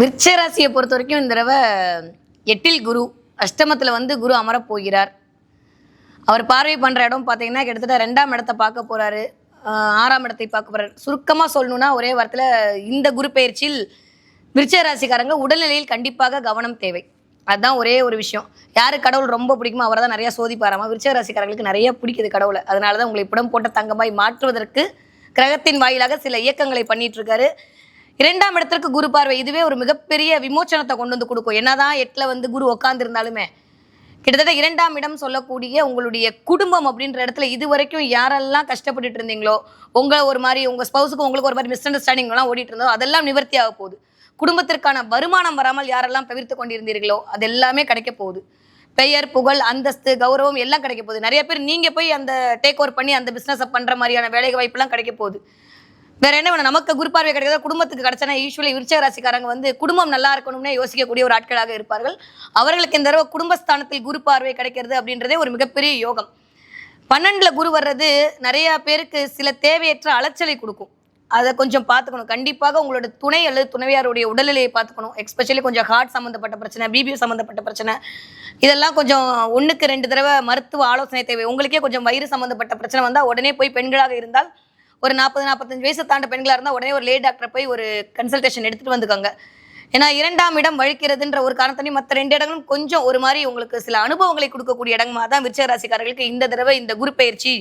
விருட்ச ராசியை பொறுத்த வரைக்கும் இந்த தடவை எட்டில் குரு அஷ்டமத்தில் வந்து குரு அமரப் போகிறார். அவர் பார்வை பண்ணுற இடம் பார்த்தீங்கன்னா கிட்டத்தட்ட ரெண்டாம் இடத்தை பார்க்க போகிறாரு ஆறாம் இடத்தை பார்க்க போகிறார் சுருக்கமாக சொல்லணும்னா ஒரே வாரத்தில் இந்த குரு பயிற்சியில் விருட்ச ராசிக்காரங்க உடல்நிலையில் கண்டிப்பாக கவனம் தேவை. அதுதான் ஒரே ஒரு விஷயம். யாரு கடவுள் ரொம்ப பிடிக்குமோ அவரை தான் நிறைய சோதிப்பாராமா? விருச்சராசிக்காரங்களுக்கு நிறைய பிடிக்குது கடவுளை. அதனால தான் உங்களை இப்படம் போட்ட தங்கமாய் மாற்றுவதற்கு கிரகத்தின் வாயிலாக சில இயக்கங்களை பண்ணிட்டு இருக்காரு. இரண்டாம் இடத்திற்கு குரு பார்வை இதுவே ஒரு மிகப்பெரிய விமோச்சனத்தை கொண்டு வந்து கொடுக்கும். என்னதான் எட்டில் வந்து குரு உட்காந்துருந்தாலுமே கிட்டத்தட்ட இரண்டாம் இடம் சொல்லக்கூடிய உங்களுடைய குடும்பம் அப்படின்ற இடத்துல இது வரைக்கும் யாரெல்லாம் கஷ்டப்பட்டுட்டு இருந்தீங்களோ உங்களை ஒரு மாதிரி உங்கள் ஸ்பௌஸுக்கு உங்களுக்கு ஒரு மாதிரி மிஸ் அண்டர்ஸ்டாண்டிங்லாம் ஓடிட்டு இருந்தோ அதெல்லாம் நிவர்த்தி ஆக போகுது. குடும்பத்திற்கான வருமானம் வராமல் யாரெல்லாம் தவிர்த்து கொண்டிருந்தீர்களோ அது எல்லாமே கிடைக்க போகுது. பெயர் புகழ் அந்தஸ்து கௌரவம் எல்லாம் கிடைக்க போகுது. நிறைய பேர் நீங்கள் போய் அந்த டேக் ஓவர் பண்ணி அந்த பிஸ்னஸை பண்ணுற மாதிரியான வேலை வாய்ப்புலாம் கிடைக்க போகுது. வேற என்ன வேணும்? நமக்கு குரு பார்வை கிடைக்கிறதா? குடும்பத்துக்கு கிடைச்சனா யூஸ்வலி விருச்சக ராசிக்காரங்க வந்து குடும்பம் நல்லா இருக்கணும்னே யோசிக்கக்கூடிய ஒரு ஆட்களாக இருப்பார்கள். அவர்களுக்கு இந்த தடவை குடும்பஸ்தானத்தில் குரு பார்வை கிடைக்கிறது அப்படின்றதே ஒரு மிகப்பெரிய யோகம். பன்னெண்டுல குரு வர்றது நிறைய பேருக்கு சில தேவையற்ற அலைச்சலை கொடுக்கும். அதை கொஞ்சம் பார்த்துக்கணும். கண்டிப்பாக உங்களோட துணை அல்லது துணைவியாருடைய உடல்நிலையை பார்த்துக்கணும். எஸ்பெஷலி கொஞ்சம் ஹார்ட் சம்மந்தப்பட்ட பிரச்சனை பிபி சம்மந்தப்பட்ட பிரச்சனை. இதெல்லாம் கொஞ்சம் ஒன்றுக்கு ரெண்டு தடவை மருத்துவ ஆலோசனை தேவை. உங்களுக்கே கொஞ்சம் வயிறு சம்மந்தப்பட்ட பிரச்சனை வந்தால் உடனே போய் பெண்களாக இருந்தால் ஒரு நாற்பது நாற்பத்தஞ்சு வயசு தாண்ட பெண்களாக இருந்தால் உடனே ஒரு லே டாக்டரை போய் ஒரு கன்சல்டேஷன் எடுத்துகிட்டு வந்துக்கோங்க. ஏன்னா இரண்டாம் இடம் வழிக்கிறதுன்ற ஒரு காரணத்தையும் மற்ற ரெண்டு இடங்களும் கொஞ்சம் ஒரு மாதிரி உங்களுக்கு சில அனுபவங்களை கொடுக்கக்கூடிய இடமா தான் விருச்சகராசிக்காரர்களுக்கு இந்த தடவை இந்த குரு பயிற்சி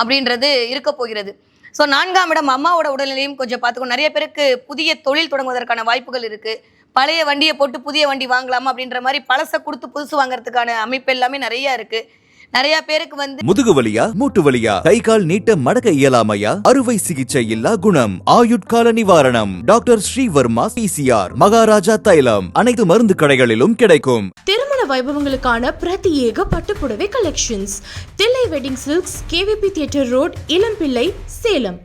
அப்படின்றது இருக்க போகிறது. ஸோ நான்காம் இடம் அம்மாவோட உடல்நிலையும் கொஞ்சம் பார்த்துக்கணும். நிறைய பேருக்கு புதிய தொழில் தொடங்குவதற்கான வாய்ப்புகள் இருக்குது பழைய வண்டியை போட்டு புதிய வண்டி வாங்கலாமா அப்படின்ற மாதிரி பழசை கொடுத்து புதுசு வாங்குறதுக்கான அமைப்பு எல்லாமே நிறையா இருக்குது நிறைய பேருக்கு வந்து முதுகு வலியா மூட்டு வலியா கை கால் நீட்ட மடக்க இயலாமையா? அறுவை சிகிச்சை இல்லா குணம். ஆயுட்கால நிவாரணம். டாக்டர் ஸ்ரீவர்மா பிசிஆர் மகாராஜா தைலம். அனைத்து மருந்து கடைகளிலும் கிடைக்கும். திருமண வைபவங்களுக்கான பிரத்யேக பட்டுப்புடவை collections Thillai wedding silks KVP theatre road Ilampillai Salem.